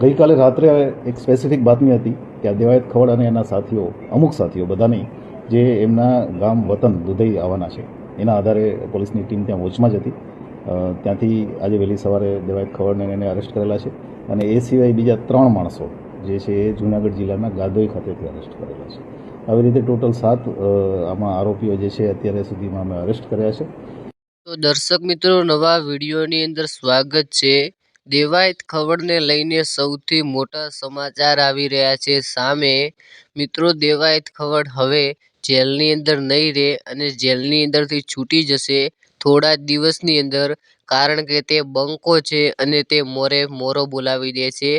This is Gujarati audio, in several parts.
ગઈકાલે રાત્રે એક સ્પેસિફિક બાતમી હતી કે આ દેવાયત ખવડ અને એના સાથીઓ, અમુક સાથીઓ બધા નહીં જે એમના ગામ વતન દુધઈ આવવાના છે. એના આધારે પોલીસની ટીમ ત્યાં વોચમાં જ હતી. ત્યાંથી આજે વહેલી સવારે દેવાયત ખવડને એને અરેસ્ટ કરેલા છે અને એ સિવાય બીજા ત્રણ માણસો જે છે એ જૂનાગઢ જિલ્લાના ગાદોઈ ખાતેથી અરેસ્ટ કરેલા છે. આવી રીતે ટોટલ સાત આમાં આરોપીઓ જે છે અત્યારે સુધીમાં અમે અરેસ્ટ કર્યા છે. તો દર્શક મિત્રો, નવા વિડીયોની અંદર સ્વાગત છે. દેવાયત ખબરને લઈને સૌથી મોટા સમાચાર આવી રહ્યા છે. સામે, મિત્રો, દેવાયત ખબર હવે જેલની અંદર નહીં રહે અને જેલની અંદરથી છૂટી જશે. થોડા જ દિવસની અંદર, કારણ કે તે બંકો છે અને તે મોરે મોરો બોલાવી દે છે.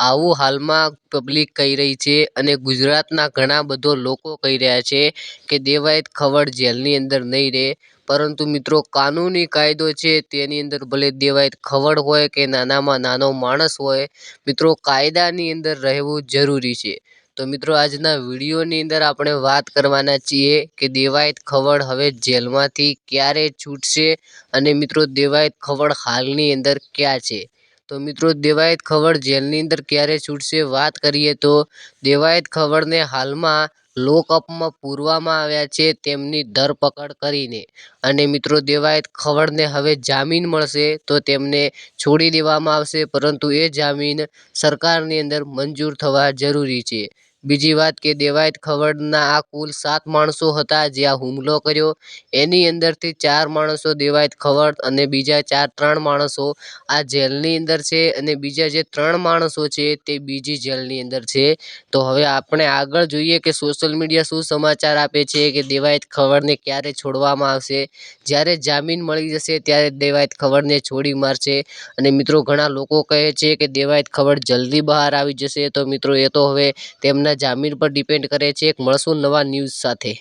આવું હાલમાં પબ્લિક કહી રહી છે અને ગુજરાતના ઘણા બધો લોકો કહી રહ્યા છે કે દેવાયત ખબર જેલની અંદર નહીં રહે પરંતુ મિત્રો, કાનૂની કાયદો છે, તેની અંદર ભલે દેવાયત ખવડ હોય કે નાનામાં નાનો માણસ હોય, મિત્રો, કાયદાની અંદર રહેવું જરૂરી છે. તો મિત્રો, આજના વિડીયોની અંદર આપણે વાત કરવાના છીએ કે દેવાયત ખવડ હવે જેલમાંથી ક્યારે છૂટશે અને મિત્રો, દેવાયત ખવડ હાલની અંદર ક્યાં છે? તો મિત્રો, દેવાયત ખવડ જેલની અંદર ક્યારે છૂટશે વાત કરીએ તો, દેવાયત ખવડને હાલમાં લોકઅપમાં પૂરવામાં આવ્યા છે તેમની ધરપકડ કરીને. અને મિત્રો દેવાયત ખવડને હવે જામીન મળશે તો તેમને છોડી દેવામાં આવશે, પરંતુ એ જામીન સરકારની અંદર મંજૂર થવા જરૂરી છે. બીજી વાત કે દેવાયત ખવડના આ કુલ સાત માણસો હતા જે આ હુમલો કર્યો. એની અંદરથી ચાર માણસો દેવાયત ખવડ અને બીજા ચાર ત્રણ માણસો આ જેલની અંદર છે અને બીજા જે ત્રણ માણસો છે તે બીજી જેલની અંદર છે. તો હવે આપણે આગળ જોઈએ કે સોશિયલ મીડિયા શું સમાચાર આપે છે કે દેવાયત ખવડને ક્યારે છોડવામાં આવશે. જ્યારે જામીન મળી જશે ત્યારે દેવાયત ખવડને છોડી મારશે. અને મિત્રો ઘણા લોકો કહે છે કે દેવાયત ખવડ જલ્દી બહાર આવી જશે. તો મિત્રો એ તો હવે તેમના જામીન પર ડિપેન્ડ કરે છે એક મળશું નવા ન્યૂઝ સાથે.